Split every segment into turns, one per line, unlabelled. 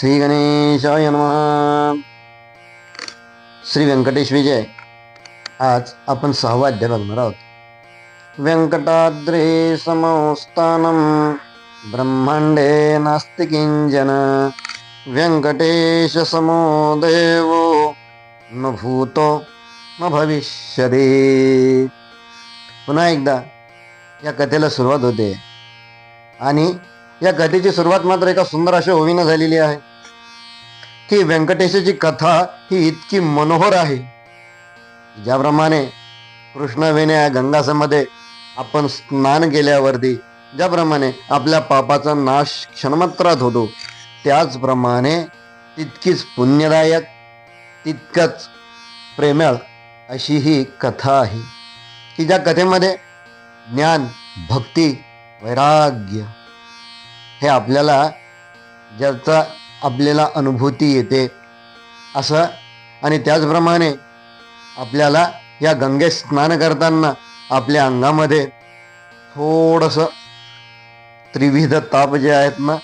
श्री गणेशाय नम. श्री व्यंकटेश विजय आज आपण सहावा अध्याय बघणार आहोत. व्यंकटाद्रे समस्थान ब्रह्मांडे नास्ति किंजन व्यंकटेश समो देवो न भूतो न भविष्यदे पुन्हा एकदा या कथेला सुरुवात होते. आणि या कथेची सुरुवात मात्र एका सुंदर अशा ओवीनं झालेली आहे. ही व्यंकटेशाची कथा ही इतकी मनोहर आहे. ज्याप्रमाणे कृष्णवेण्या या गंगासमध्ये आपण स्नान केल्यावरती ज्याप्रमाणे आपल्या पापाचा नाश क्षणमात्रात होतो त्याचप्रमाणे तितकीच पुण्यदायक तितकंच प्रेमळ अशी ही कथा आहे की ज्या कथेमध्ये ज्ञान भक्ती वैराग्य हे आपल्याला ज्याचा आपल्याला अनुभूती येते. असं आणि त्याचप्रमाणे आपल्याला या गंगेत स्नान करताना आपल्या अंगामध्ये थोडंसं त्रिविध ताप जे आहेत ना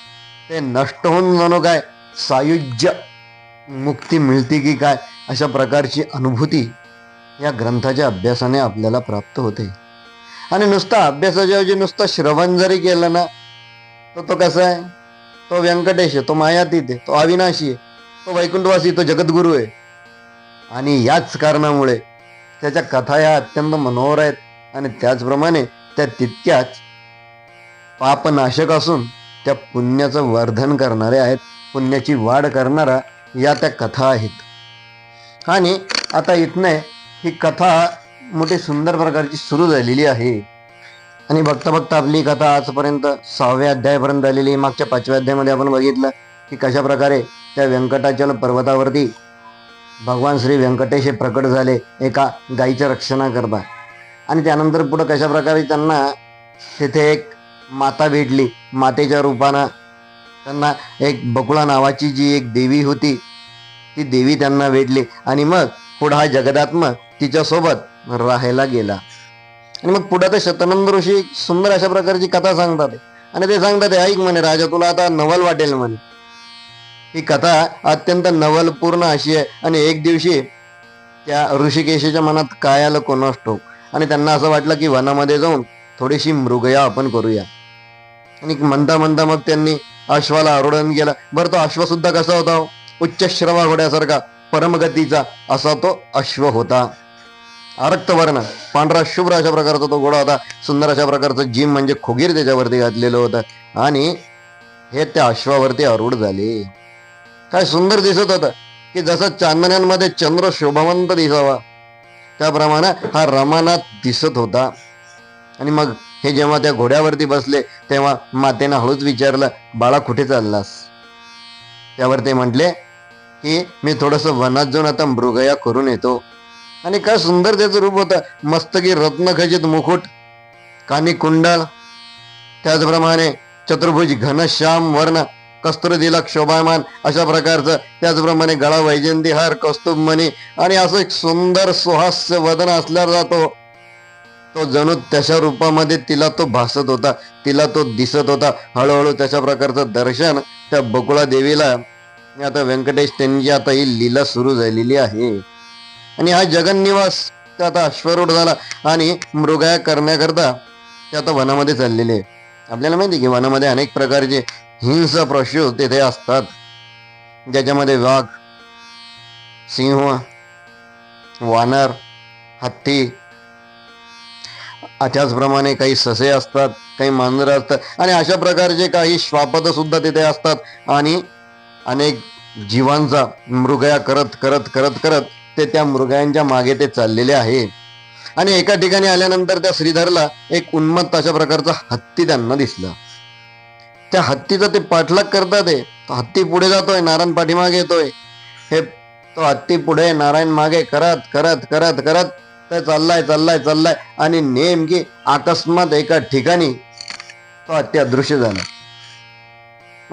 ते नष्ट होऊन जाणो काय? सायुज्य मुक्ती मिळते की काय? अशा प्रकारची अनुभूती या ग्रंथाच्या अभ्यासाने आपल्याला प्राप्त होते. आणि नुसता अभ्यासाच्या ऐवजी नुसतं श्रवण जरी केलं ना तर तो कसा आहे? तो व्यंकटेश आहे तो मायातीत आहे तो अविनाशी आहे तो वैकुंठवासी तो जगद्गुरू आहे. आणि याच कारणामुळे त्याच्या कथा या अत्यंत मनोहर आहेत आणि त्याचप्रमाणे त्या तितक्याच पापनाशक असून त्या पुण्याचं वर्धन करणारे आहेत पुण्याची वाढ करणारा या त्या कथा आहेत. आणि आता इथने ही कथा मोठी सुंदर प्रकारची सुरू झालेली आहे. आणि बघता बघता आपली कथा आजपर्यंत सहाव्या अध्यायापर्यंत आलेली मागच्या पाचव्या अध्यायामध्ये आपण बघितलं की कशा प्रकारे त्या व्यंकटाचल पर्वतावरती भगवान श्री व्यंकटेश हे प्रकट झाले. एका गायीच्या रक्षणाकरता आणि त्यानंतर पुढं कशा प्रकारे त्यांना तिथे एक माता भेटली. मातेच्या रूपानं त्यांना एक बकुळा नावाची जी एक देवी होती ती देवी त्यांना भेटली. आणि मग पुढं हा जगदात्म तिच्यासोबत राहायला गेला. आणि मग पुढे ते शतनंद ऋषी सुंदर अशा प्रकारची कथा सांगतात. आणि ते सांगतात ऐक म्हणे राजा तुला आता नवल वाटेल म्हणे. ही कथा अत्यंत नवलपूर्ण अशी आहे. आणि एक दिवशी त्या ऋषिकेशाच्या मनात काय आलं कोणास ठाऊक आणि त्यांना असं वाटलं की वनामध्ये जाऊन थोडीशी मृगया आपण करूया. आणि म्हणता म्हणता मग त्यांनी अश्वाला आरोढण केलं. बरं तो अश्व सुद्धा कसा होता हो? उच्च श्रवा घोड्यासारखा परमगतीचा असा तो अश्व होता. रक्तवर्ण पांढरा शुभ्र अशा प्रकारचा तो घोडा होता. सुंदर अशा प्रकारचं जिम म्हणजे खोगीर त्याच्यावरती घातलेलं होतं. आणि हे त्या अश्वावरती आरूढ झाले. काय सुंदर दिसत होतं की जसं चांदण्यांमध्ये चंद्र शोभावंत दिसावा. त्याप्रमाणे हा रमानात दिसत होता. आणि मग हे जेव्हा त्या घोड्यावरती बसले तेव्हा मातेनं हळूच विचारलं बाळा कुठे चाललास? त्यावर ते म्हटले की मी थोडस वनात जाऊन आता मृगया करून येतो. आणि काय सुंदर त्याचं रूप होतं. मस्तकी रत्नखचित मुकुट कानी कुंडल त्याचप्रमाणे चतुर्भुज घनश्याम वर्ण कस्तुरदिला क्षोभामान अशा प्रकारचं. त्याचप्रमाणे गळा वैजंती हार कौस्तुभ मणी आणि असं एक सुंदर सुहास्य वदन असल्यावर जातो. तो जणू त्याच्या रूपामध्ये तिला तो भासत होता तिला तो दिसत होता. हळूहळू तशा प्रकारचं दर्शन त्या बकुळा देवीला. आता व्यंकटेश त्यांची आता ही लीला सुरू झालेली आहे. आणि हा जगन्निवास ते आता अश्वरूढ झाला आणि मृगया करण्याकरता ते आता वनामध्ये चाललेले आहे आपल्याला माहिती आहे की वनामध्ये अनेक प्रकारचे हिंस पशु तेथे असतात. ज्याच्यामध्ये वाघ सिंह वानर हत्ती त्याचप्रमाणे काही ससे असतात काही मांजरं असतात आणि अशा प्रकारचे काही श्वापद सुद्धा तिथे असतात आणि अनेक जीवांचा मृगया करत करत करत करत ते त्या मृगांच्या मागे ते चाललेले आहे. आणि एका ठिकाणी आल्यानंतर त्या श्रीधरला एक उन्मत्त अशा प्रकारचा हत्ती त्यांना दिसला. त्या हत्तीचा ते पाठलाग करतात आहे तो हत्ती पुढे जातोय नारायण पाठीमागे येतोय. हे तो हत्ती पुढे नारायण मागे करत करत करत करत तर चाललाय चाललाय चाललाय. आणि नेमकी अकस्मात एका ठिकाणी तो हत्ती अदृश्य झाला.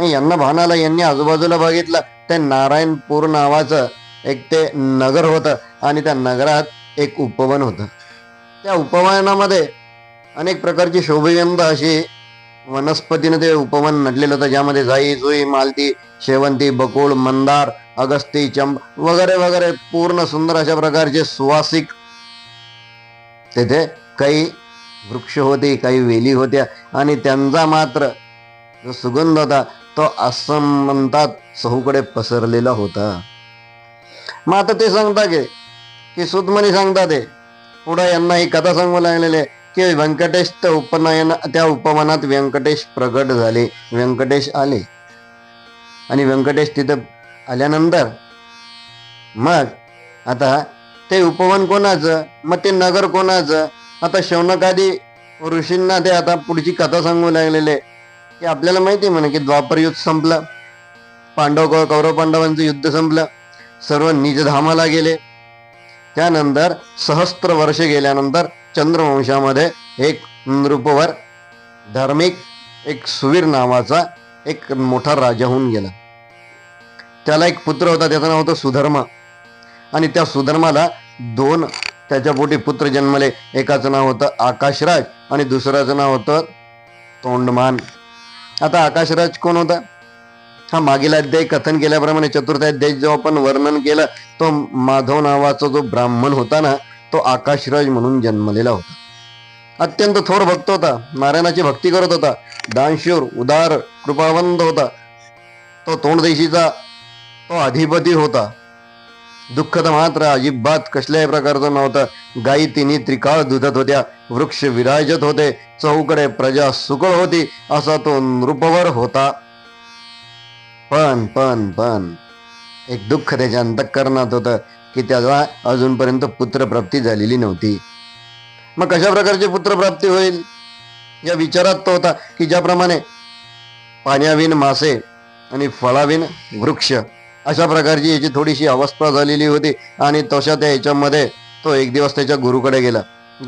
यांना भानाला यांनी आजूबाजूला बघितलं ते नारायणपूर नावाचं एक ते नगर होतं आणि त्या नगरात एक उपवन होतं. त्या उपवनामध्ये अनेक प्रकारची शोभयंत अशी वनस्पतीनं ते उपवन नटलेलं होतं. ज्यामध्ये जाई जुई मालती शेवंती बकुळ मंदार अगस्ती चंब वगैरे वगैरे पूर्ण सुंदर अशा प्रकारचे सुवासिक तेथे काही वृक्ष होते काही वेली होत्या आणि त्यांचा मात्र जो सुगंध होता तो असं म्हणतात चहूकडे पसरलेला होता. मग आता ते सांगता गे की सुतमनी सांगता ते. पुढं यांना ही कथा सांगू लागलेले की व्यंकटेश त्या उपनयन त्या उपमानात व्यंकटेश प्रगट झाले. व्यंकटेश आले. आणि व्यंकटेश तिथं आल्यानंतर मग आता ते उपवन कोणाचं? मग ते नगर कोणाचं? आता शौनकादी ऋषींना ते आता पुढची कथा सांगू लागलेले की आपल्याला माहिती आहे की द्वापर युद्ध संपलं. पांडव कौरव पांडवांचं युद्ध संपलं. सर्व निजधामाला गेले. त्यानंतर सहस्त्र वर्ष गेल्यानंतर चंद्रवंशामध्ये एक नृपवर धार्मिक एक सुवीर नावाचा एक मोठा राजा होऊन गेला. त्याला एक पुत्र होता त्याचं नाव होतं सुधर्मा. आणि त्या सुधर्माला दोन त्याच्या पोटी पुत्र जन्मले. एकाचं नाव होतं आकाशराज आणि दुसऱ्याचं नाव होतं तोंडमान. आता आकाशराज कोण होता? हा मागील अध्याय कथन केल्याप्रमाणे चतुर्थ अध्याय जो आपण वर्णन केलं तो माधव नावाचा जो ब्राह्मण होता ना तो आकाशराज म्हणून जन्मलेला होता. अत्यंत थोर भक्त होता नारायणाची भक्ती करत होता दानशूर उदार कृपावंत होता. तो तोंडदेशीचा तो अधिपती होता. दुःख तर मात्र अजिबात कसल्याही प्रकारचं नव्हतं. गायी तिन्ही त्रिकाळ दुधत होत्या वृक्ष विराजत होते चौकडे प्रजा सुकळ होती असा तो नृपवर होता. पण पण पण. एक दुःख त्याच्या अंतःकरणात होतं की त्याला अजूनपर्यंत पुत्रप्राप्ती झालेली नव्हती. मग कशा प्रकारची पुत्रप्राप्ती होईल? या विचारात तो होता की ज्याप्रमाणे पाण्याविन मासे आणि फळाविन वृक्ष अशा प्रकारची याची थोडीशी अवस्था झालेली होती आणि तशा त्या याच्यामध्ये तो एक दिवस त्याच्या गुरुकडे गेला.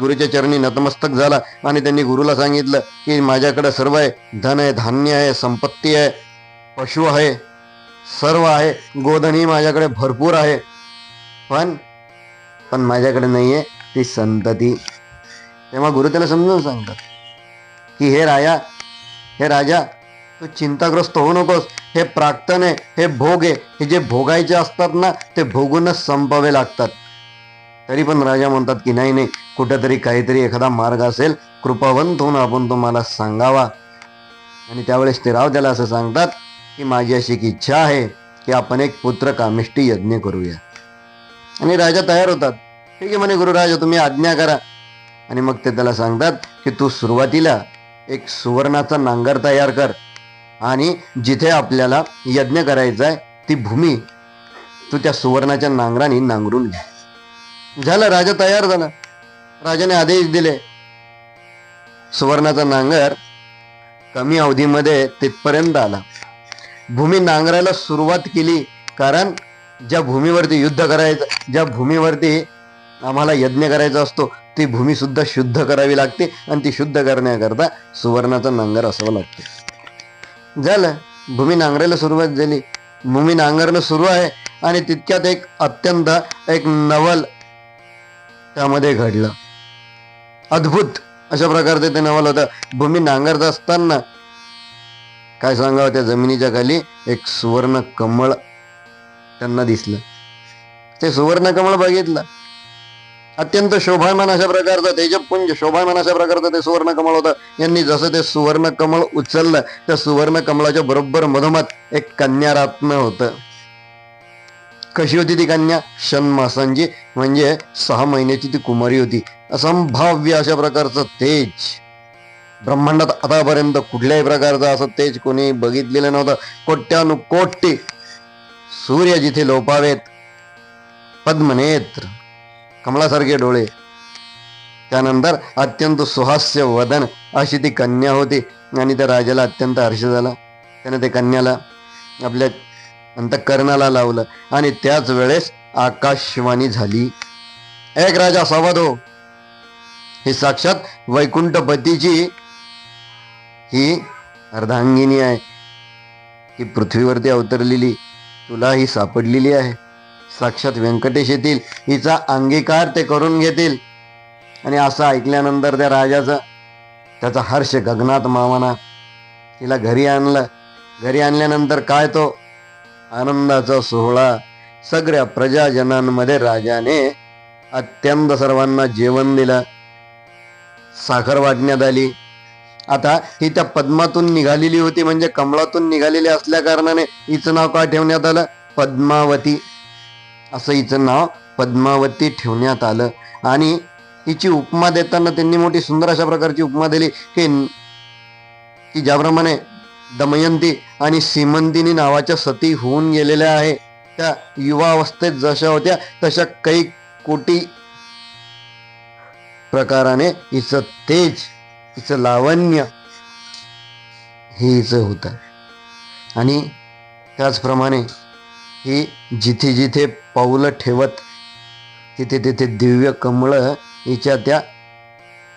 गुरुच्या चरणी नतमस्तक झाला आणि त्यांनी गुरुला सांगितलं की माझ्याकडे सर्व आहे धन आहे धान्य आहे संपत्ती आहे. पशु आहे सर्व आहे गोधनही माझ्याकडे भरपूर आहे. पण पण माझ्याकडे नाही आहे ती संतती. तेव्हा गुरु त्याला समजून सांगतात की हे राया हे राजा तू चिंताग्रस्त होऊ नकोस. हे प्राक्तन आहे हे भोग आहे. हे जे भोगायचे असतात ना ते भोगूनच संपावे लागतात. तरी पण राजा म्हणतात की नाही नाही. कुठंतरी काहीतरी एखादा मार्ग असेल. कृपावंत होऊन आपण तुम्हाला सांगावा. आणि त्यावेळेस ते राव त्याला असं सांगतात की माझी अशी एक इच्छा आहे की आपण एक पुत्र कामिष्टी यज्ञ करूया. आणि राजा तयार होतात. ठीक आहे म्हणे गुरुराजा तुम्ही आज्ञा करा. आणि मग ते त्याला सांगतात की तू सुरुवातीला एक सुवर्णाचा नांगर तयार कर. आणि जिथे आपल्याला यज्ञ करायचा आहे ती भूमी तू त्या सुवर्णाच्या नांगराने नांगरून घे. झालं राजा तयार झाला. राजाने आदेश दिले सुवर्णाचा नांगर कमी अवधीमध्ये तिथपर्यंत आला. भूमी नांगरायला सुरुवात केली. कारण ज्या भूमीवरती युद्ध करायचं ज्या भूमीवरती आम्हाला यज्ञ करायचा असतो ती भूमी सुद्धा शुद्ध करावी लागते आणि ती शुद्ध करण्याकरता सुवर्णाचा नांगर असावं लागते. झालं. भूमी नांगरायला सुरुवात झाली. भूमी नांगरणं सुरू आहे आणि तितक्यात एक अत्यंत एक नवल त्यामध्ये घडलं. अद्भुत अशा प्रकारचे ते नवल होतं. भूमी नांगरत असताना काय सांगावं त्या जमिनीच्या खाली? एक सुवर्ण कमळ त्यांना दिसलं. ते सुवर्ण कमळ बघितलं. अत्यंत शोभायमान अशा प्रकारचं तेजपुंज शोभायमान अशा प्रकारचं ते सुवर्ण कमळ होतं. यांनी जसं ते सुवर्ण कमळ उचललं त्या सुवर्ण कमळाच्या बरोबर मधोमध एक कन्यारत्न होतं. कशी होती ती कन्या? षण्मासांची म्हणजे सहा महिन्याची ती कुमारी होती. असंभाव्य अशा प्रकारचं तेज. ब्रह्मांडात आतापर्यंत कुठल्याही प्रकारचं असं तेज कोणी बघितलेलं नव्हतं. कोट्यानुकोटी सूर्य जिथे लोपावेत पद्मनेत्र कमळासारखे डोळे. त्यानंतर अत्यंत सुहास्य वदन अशी ती कन्या होती आणि त्या राजाला अत्यंत हर्ष झाला. त्याने ते कन्याला आपल्या अंतकरणाला लावलं आणि त्याच वेळेस आकाशवाणी झाली. एक राजा सावध. हो ही साक्षात वैकुंठपतीची ही अर्धांगिनी आहे. ही पृथ्वीवरती अवतरलेली तुला ही सापडलेली आहे. साक्षात व्यंकटेश येतील हिचा अंगीकार ते करून घेतील. आणि असं ऐकल्यानंतर त्या राजाचा त्याचा हर्ष गगनात मामाना तिला घरी आणलं. घरी आणल्यानंतर काय तो? आनंदाचा सोहळा. सगळ्या प्रजाजनांमध्ये राजाने अत्यंत सर्वांना जेवण दिलं. साखर वाटण्यात आली. आता ही त्या पद्मातून निघालेली होती म्हणजे कमळातून निघालेली असल्या कारणाने हिचं नाव काय ठेवण्यात आलं? पद्मावती. असं हिचं नाव पद्मावती ठेवण्यात आलं. आणि हिची उपमा देताना त्यांनी मोठी सुंदर अशा प्रकारची उपमा दिली की की ज्याप्रमाणे दमयंती आणि सीमंतिनी नावाच्या सती होऊन गेलेल्या आहे. त्या युवावस्थेत जशा होत्या तशा काही कोटी प्रकाराने हिचं तेज तिचं लावण्य हे हिचं होतं. आणि त्याचप्रमाणे ही जिथे जिथे पाऊलं ठेवत तिथे तिथे दिव्य कमळं हिच्या त्या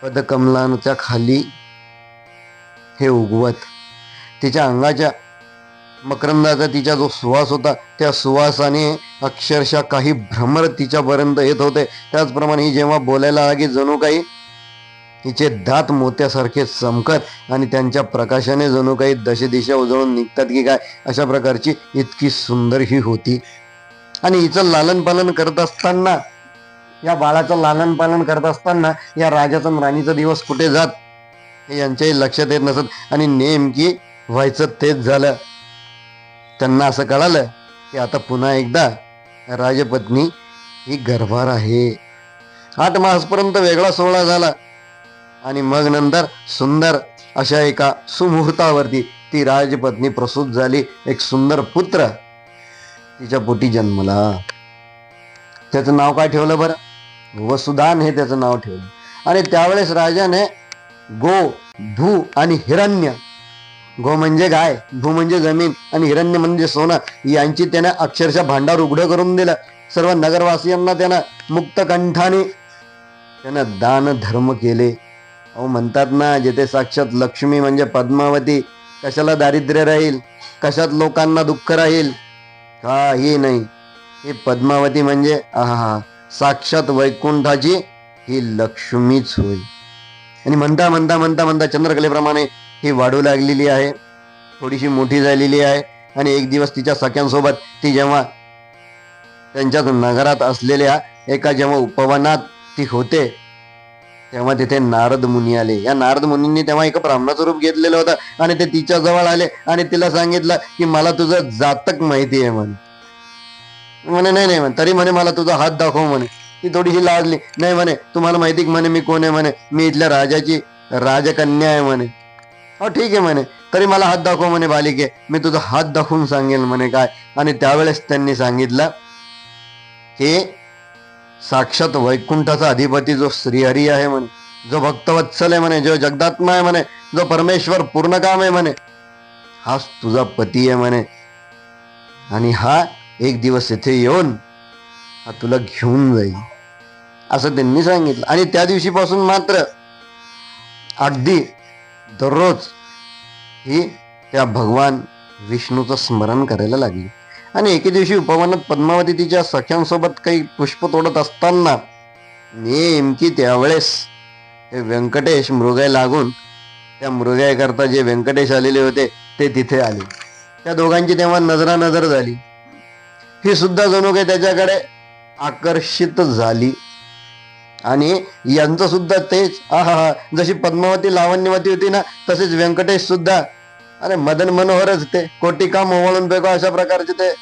पदकमलांच्या खाली हे उगवत. तिच्या अंगाच्या मकरंदाचा तिचा जो सुवास होता त्या सुवासाने अक्षरशः काही भ्रमर तिच्यापर्यंत येत होते. त्याचप्रमाणे ही जेव्हा बोलायला लागे जणू काही हिचे दात मोत्यासारखे चमकत आणि त्यांच्या प्रकाशाने जणू काही दशदिशा उजळून निघतात की काय अशा प्रकारची इतकी सुंदर ही होती. आणि हिचं लालन पालन करत असताना या बाळाचं लालन पालन करत असताना या राजाचा राणीचा दिवस कुठे जात हे यांच्याही लक्षात येत नसत. आणि नेमकी व्हायचं तेच झालं. त्यांना असं कळालं की आता पुन्हा एकदा राजपत्नी ही गर्भार आहे. आठ मासपर्यंत वेगळा सोहळा झाला. आणि मग नंतर सुंदर अशा एका सुमुहूर्तावरती ती राजपत्नी प्रसूत झाली एक सुंदर पुत्र. तिच्या पोटी जन्मला. त्याचं नाव काय ठेवलं बरं? वसुदान हे त्याचं नाव ठेवलं. आणि त्यावेळेस राजाने गो भू आणि हिरण्य. गो म्हणजे गाय भू म्हणजे जमीन आणि हिरण्य म्हणजे सोनं यांची त्याने अक्षरशः भांडार उघडं करून दिलं. सर्व नगरवासियांना त्यानं मुक्त कंठाने त्यानं दान धर्म केले. अहो म्हणतात ना जिथे साक्षात लक्ष्मी म्हणजे पद्मावती कशाला दारिद्र्य राहील? कशात लोकांना दुःख राहील? काही नाही. ही पद्मावती म्हणजे आहा साक्षात वैकुंठाची ही लक्ष्मीच होय. आणि म्हणता म्हणता म्हणता म्हणता चंद्रकलेप्रमाणे ही वाढू लागलेली आहे. थोडीशी मोठी झालेली आहे. आणि एक दिवस तिच्या सख्यांसोबत ती जेव्हा त्यांच्याच नगरात असलेल्या एका जेव्हा उपवनात ती होते तेव्हा तिथे नारद मुनी आले. या नारद मुनींनी तेव्हा एका ब्राह्मणाचं रूप घेतलेलं होतं आणि ते तिच्या जवळ आले आणि तिला सांगितलं की मला तुझं जातक माहिती आहे म्हणे. म्हणे नाही नाही म्हणे तरी म्हणे मला तुझा हात दाखव म्हणे. ती थोडीशी लाजली नाही म्हणे तुम्हाला माहिती म्हणे मी कोण आहे म्हणे? मी इथल्या राजाची राजकन्या आहे म्हणे. हो ठीक आहे म्हणे तरी मला हात दाखव म्हणे बालिके. मी तुझा हात दाखवून सांगेल म्हणे काय. आणि त्यावेळेस त्यांनी सांगितलं की साक्षात वैकुंठाचा अधिपती जो श्रीहरी आहे म्हणे जो भक्तवत्सल आहे म्हणे जो जगदात्मा आहे म्हणे जो परमेश्वर पूर्ण काम आहे म्हणे हाच तुझा पती आहे म्हणे. आणि हा एक दिवस इथे येऊन हा तुला घेऊन जाईल. असं त्यांनी सांगितलं. आणि त्या दिवशीपासून मात्र अगदी दररोज ही त्या भगवान विष्णूचं स्मरण करायला लागली. आणि एके दिवशी उपवनात पद्मावती तिच्या सख्यांसोबत काही पुष्प तोडत असताना नेमकी त्यावेळेस हे व्यंकटेश मृगाय लागून त्या मृगायकरता जे व्यंकटेश आलेले होते ते तिथे आले. त्या दोघांची तेव्हा नजरानजर झाली. ही सुद्धा जणू काही त्याच्याकडे आकर्षित झाली. आणि यांचं सुद्धा तेच आहा जशी पद्मावती लावण्यवती होती ना तसेच व्यंकटेश सुद्धा अरे मदन मनोहरच ते. कोटी काम ओवाळून बेगो अशा प्रकारचे ते.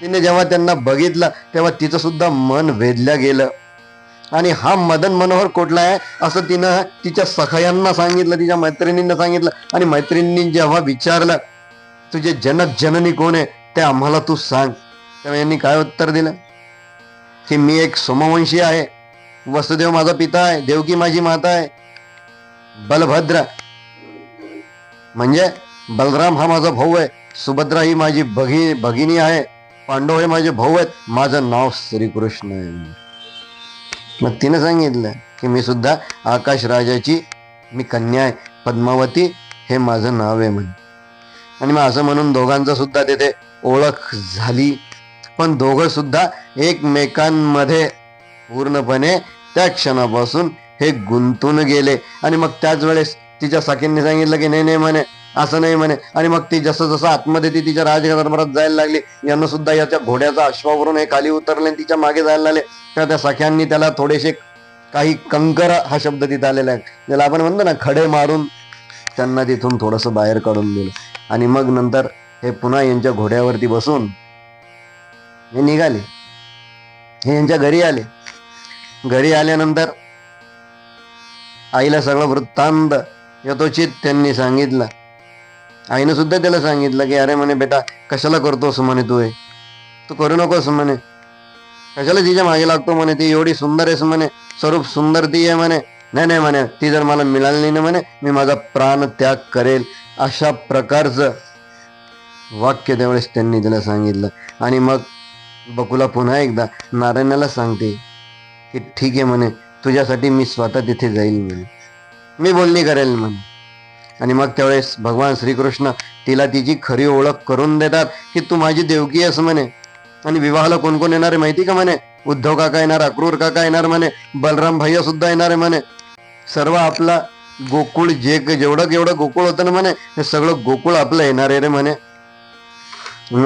तिने जेव्हा त्यांना बघितलं तेव्हा तिचं सुद्धा मन वेधलं गेलं. आणि हा मदन मनोहर कुठला आहे असं तिनं तिच्या सखयांना सांगितलं तिच्या मैत्रिणींना सांगितलं. आणि मैत्रिणींनी जेव्हा विचारलं तुझे जनक जननी कोण आहे? ते आम्हाला तू सांग. तेव्हा यांनी काय उत्तर दिलं? की मी एक सोमवंशी आहे. वसुदेव माझा पिता आहे. देवकी माझी माता आहे. बलभद्र. म्हणजे? बलराम हा माझा भाऊ आहे. सुभद्रा ही माझी भगी भगिनी आहे. पांडव हे माझे भाऊ आहेत. माझं नाव श्रीकृष्ण आहे. मग तिने सांगितलं की मी सुद्धा आकाश राजाची मी कन्या आहे. पद्मावती हे माझं नाव आहे म्हणे. आणि मग असं म्हणून दोघांचं सुद्धा तिथे ओळख झाली. पण दोघं सुद्धा एकमेकांमध्ये पूर्णपणे त्या क्षणापासून हे गुंतून गेले. आणि मग त्याच वेळेस तिच्या साखींनी सांगितलं की नाही नाही म्हणे असं नाही म्हणे. आणि मग ती जसं जसं आतमध्ये ती तिच्या राजदरबारात जायला लागली यांना सुद्धा याच्या घोड्याचा अश्वावरून हे खाली उतरले आणि तिच्यामागे जायला लागले. तेव्हा त्या सख्यांनी त्याला थोडेसे काही कंकर हा शब्द तिथे आलेला आहे. ज्याला आपण म्हणतो ना खडे मारून त्यांना तिथून थोडंसं बाहेर काढून दिलं. आणि मग नंतर हे पुन्हा यांच्या घोड्यावरती बसून हे निघाले. हे यांच्या घरी आले. घरी आल्यानंतर आईला सगळं वृत्तांत यथोचित त्यांनी सांगितलं. आईनं सुद्धा त्याला सांगितलं की अरे म्हणे बेटा कशाला करतोस म्हणे तू हे? तू करू नकोस म्हणे. कशाला तिच्यामागे लागतो म्हणे? ती एवढी सुंदर आहेस म्हणे. स्वरूप सुंदर ती आहे म्हणे. नाही नाही म्हणे ती जर मला मिळाली नाही ना म्हणे मी माझा प्राण त्याग करेल. अशा प्रकारचं वाक्य त्यावेळेस त्यांनी त्याला सांगितलं. आणि मग बकुला पुन्हा एकदा नारायणाला सांगते की ठीक आहे म्हणे तुझ्यासाठी मी स्वतः तिथे जाईल म्हणे. मी बोलणी करेल म्हणे. आणि मग त्यावेळेस भगवान श्रीकृष्ण तिला तिची खरी ओळख करून देतात की तू माझी देवकी आहेस म्हणे. आणि विवाहाला कोण कोण येणार आहे माहिती का म्हणे? उद्धव काका येणार अक्रूर काका येणार म्हणे बलराम भैया सुद्धा येणार आहे म्हणे. सर्व आपला गोकुळ जे जेवढं जेवढं गोकुळ होतं ना म्हणे हे सगळं गोकुळ आपलं येणार आहे रे म्हणे.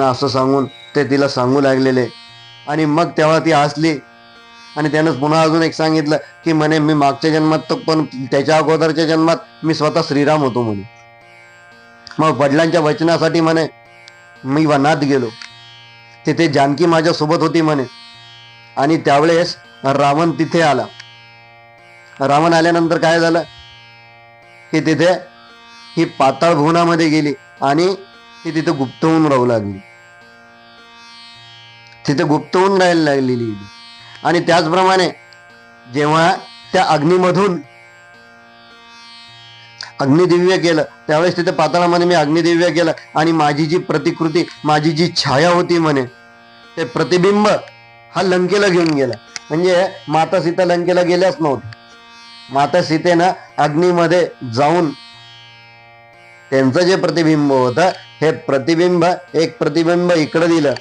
असं सांगून ते तिला सांगू लागलेले. आणि मग तेव्हा ती हसली आणि त्यानं पुन्हा अजून एक सांगितलं की म्हणे मी मागच्या जन्मात तर पण त्याच्या अगोदरच्या जन्मात मी स्वतः श्रीराम होतो म्हणे. मग वडिलांच्या वचनासाठी म्हणे मी वनात गेलो. तिथे जानकी माझ्यासोबत होती म्हणे. आणि त्यावेळेस रावण तिथे आला. रावण आल्यानंतर काय झालं? की तिथे ही पाताळ भुवनामध्ये गेली आणि ती तिथे गुप्त होऊन राहू लागली. तिथे गुप्त होऊन राहायला लागलेली. आणि त्याचप्रमाणे जेव्हा त्या अग्नीमधून अग्निदिव्य केलं त्यावेळेस तिथे पाताळामध्ये मी अग्निदिव्य केलं. आणि माझी जी प्रतिकृती माझी जी छाया होती म्हणे ते प्रतिबिंब हा लंकेला घेऊन गेला. म्हणजे माता सीता लंकेला गेल्याच नव्हती माता सीतेनं अग्नीमध्ये जाऊन त्यांचं जे प्रतिबिंब होतं हे प्रतिबिंब एक प्रतिबिंब इकडं दिलं.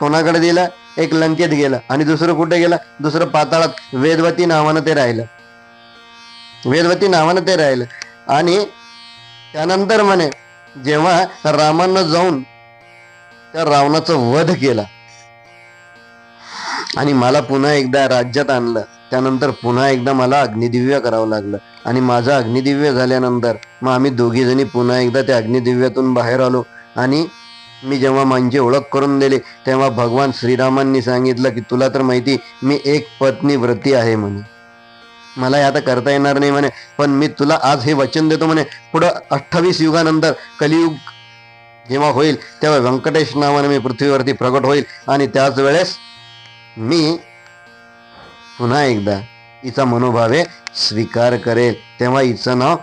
कोणाकडे दिलं? एक लंकेत गेलं आणि दुसरं कुठे गेलं? दुसरं पाताळात वेदवती नावानं ते राहिलं. वेदवती नावानं ते राहिलं. आणि त्यानंतर म्हणे जेव्हा रामानं जाऊन त्या रावणाचा वध केला आणि मला पुन्हा एकदा राज्यात आणलं त्यानंतर पुन्हा एकदा मला अग्निदिव्य करावं लागलं आणि माझं अग्निदिव्य झाल्यानंतर मग आम्ही दोघीजणी पुन्हा एकदा त्या अग्निदिव्यातून बाहेर आलो आणि मी जेव्हा माझी ओळख करून दिली तेव्हा भगवान श्रीरामांनी सांगितलं की तुला तर माहिती मी एक पत्नी व्रती आहे म्हणे. मला हे आता करता येणार नाही म्हणे. पण मी तुला आज हे वचन देतो म्हणे. पुढं अठ्ठावीस युगानंतर कलियुग जेव्हा होईल तेव्हा व्यंकटेश नावाने मी पृथ्वीवरती प्रकट होईल आणि त्याच वेळेस मी पुन्हा एकदा हिचा मनोभावे स्वीकार करेल. तेव्हा हिचं नाव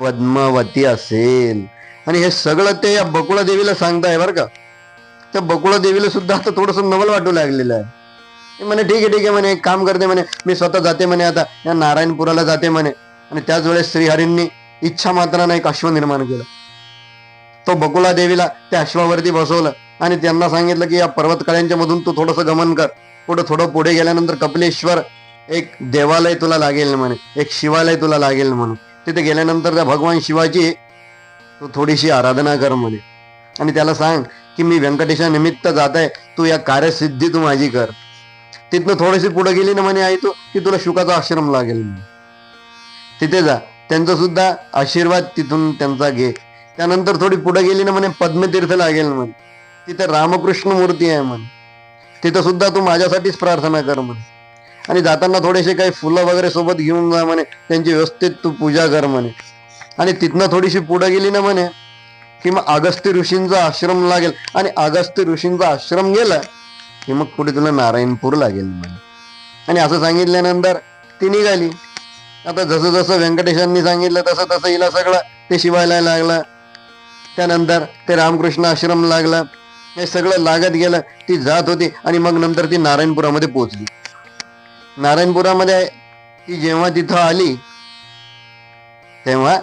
पद्मावती असेल. आणि हे सगळं ते या बकुळा देवीला सांगताय बरं का. त्या बकुळा देवीला सुद्धा आता थोडस नवल वाटू लागलेलं आहे. म्हणे ठीक आहे ठीक आहे म्हणे एक काम करते म्हणे मी स्वतः जाते म्हणे आता या नारायणपुराला जाते म्हणे. आणि त्याच वेळेस श्रीहरींनी इच्छा मात्रानं एक अश्व निर्माण केलं. तो बकुळा देवीला त्या अश्वावरती बसवलं आणि त्यांना सांगितलं की या पर्वतकळ्यांच्या मधून तू थोडस गमन कर. पुढं थोडं पुढे गेल्यानंतर कपिलेश्वर एक देवालय तुला लागेल म्हणे एक शिवालय तुला लागेल म्हणून तिथे गेल्यानंतर त्या भगवान शिवाची तू थोडीशी आराधना कर म्हणे. आणि त्याला सांग की मी व्यंकटेशा निमित्त जात आहे तू या कार्यसिद्धी तू माझी कर. तिथनं थोडीशी पुढे गेली ना म्हणे आई तू की तुला शुकाचा आश्रम लागेल म्हणे. तिथे जा. त्यांचा सुद्धा आशीर्वाद तिथून त्यांचा घे. त्यानंतर थोडी पुढे गेली ना म्हणे पद्मतीर्थ लागेल म्हणे. तिथे रामकृष्ण मूर्ती आहे म्हणे. तिथं सुद्धा तू माझ्यासाठीच प्रार्थना कर म्हणे. आणि जाताना थोडेसे काही फुलं वगैरे सोबत घेऊन जा म्हणे. त्यांची व्यवस्थित तू पूजा कर म्हणे. आणि तिथनं थोडीशी पुढे गेली ना म्हणे की मग अगस्त्य ऋषींचा आश्रम लागेल. आणि अगस्त्य ऋषींचा आश्रम गेला की मग पुढे तुला नारायणपूर लागेल म्हणे. आणि असं सांगितल्यानंतर ती निघाली. आता जसं जसं व्यंकटेशांनी सांगितलं तसं तसं हिला सगळं ते शिवायला लागलं. त्यानंतर ते रामकृष्ण आश्रम लागला. हे सगळं लागत गेलं ती जात होती आणि मग नंतर ती नारायणपुरामध्ये पोहोचली. नारायणपुरामध्ये ती जेव्हा तिथं आली तेव्हा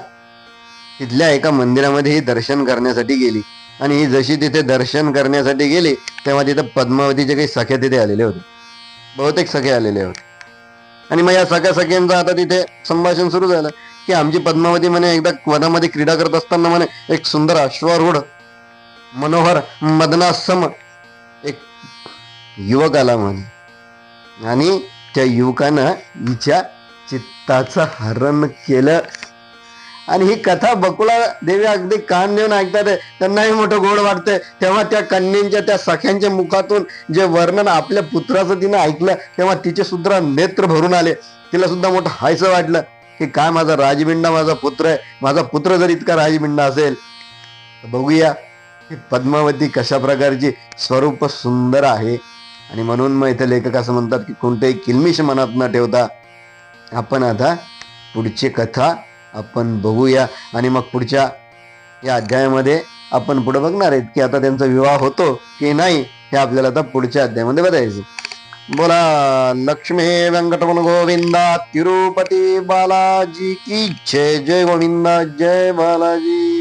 तिथल्या एका मंदिरामध्ये ही दर्शन करण्यासाठी गेली. आणि ही जशी तिथे दर्शन करण्यासाठी गेली तेव्हा तिथं पद्मावतीचे काही सख्या तिथे आलेले होते. बहुतेक सखे आलेले होते. आणि मग या सख्या सख्यांचं आता तिथे संभाषण सुरू झालं की आमची पद्मावती म्हणे एकदा वनामध्ये क्रीडा करत असताना म्हणे एक सुंदर अश्वारूढ मनोहर मदनासम एक युवक आला म्हणे. आणि त्या युवकानं हिच्या चित्ताचं हरण केलं. आणि ही कथा बकुळा देवी अगदी कान देऊन ऐकतात. त्यांनाही मोठं गोड वाटतंय तेव्हा त्या कन्यांच्या त्या सख्यांच्या मुखातून जे वर्णन आपल्या पुत्राचं तिनं ऐकलं तेव्हा तिचे सुद्धा नेत्र भरून आले. तिला सुद्धा मोठं हायचं वाटलं की काय माझा राजबिंडा माझा पुत्र आहे. माझा पुत्र जर इतका राजबिंडा असेल तर बघूया पद्मावती कशा प्रकारची स्वरूप सुंदर आहे. आणि म्हणून मग इथे लेखक असं म्हणतात की कोणतेही किलमिश मनात न ठेवता आपण आता पुढची कथा आपण बघूया. आणि मग पुढच्या या अध्यायामध्ये आपण पुढे बघणार आहेत की आता त्यांचा विवाह होतो की नाही हे आपल्याला आता पुढच्या अध्यायामध्ये बघायचं बोला लक्ष्मी व्यंकटमन गोविंदा तिरुपती बालाजी की जय जय गोविंदा जय बालाजी.